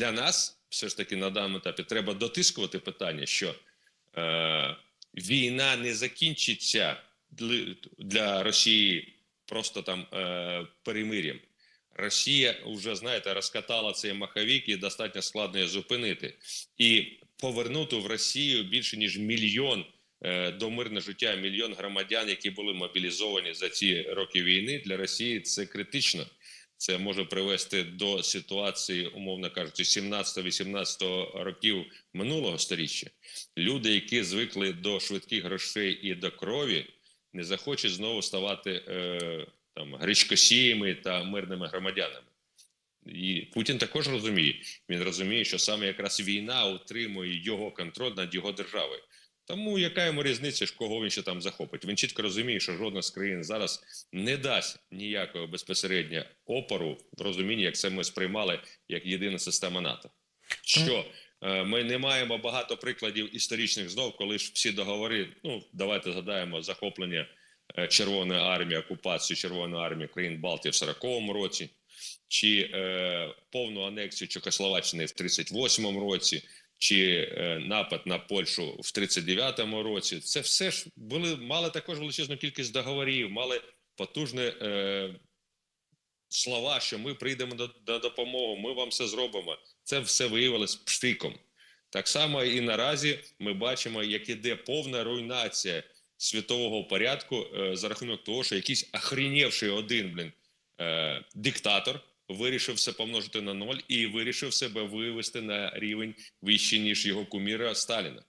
для нас все ж таки на даному етапі треба дотискувати питання, що е, війна не закінчиться для, Росії просто там е, перемир'ям. Росія вже знаєте розкатала цей маховік і достатньо складно її зупинити і повернути в Росію більше ніж мільйон е, до мирного життя, мільйон громадян, які були мобілізовані за ці роки війни. Для Росії це критично. Це може привести до ситуації, умовно кажучи, 17-18 років минулого століття. Люди, які звикли до швидких грошей і до крові, не захочуть знову ставати е, там гречкосіями та мирними громадянами. І Путін також розуміє. Він розуміє, що саме якраз війна утримує його контроль над його державою. Тому яка йому різниця, кого він ще там захопить? Він чітко розуміє, що жодна з країн зараз не дасть ніякого безпосередньо опору в розумінні, як це ми сприймали як єдина система НАТО. Що е, ми не маємо багато прикладів історичних знов, коли ж всі договори. Ну давайте згадаємо захоплення е, Червоної армії, окупацію Червоної армії країн Балтії в 40-му році, чи е, повну анексію Чехословаччини в 38-му році, чи е, напад на Польщу в 39-му році. Це все ж були мали також величезну кількість договорів, мали потужне е, слова, що ми прийдемо до, до допомоги, ми вам все зробимо. Це все виявилось пштиком. Так само і наразі ми бачимо, як іде повна руйнація світового порядку е, за рахунок того, що якийсь охренівший один блін е, диктатор вирішив все помножити на ноль і вирішив себе вивести на рівень вище ніж його куміра Сталіна.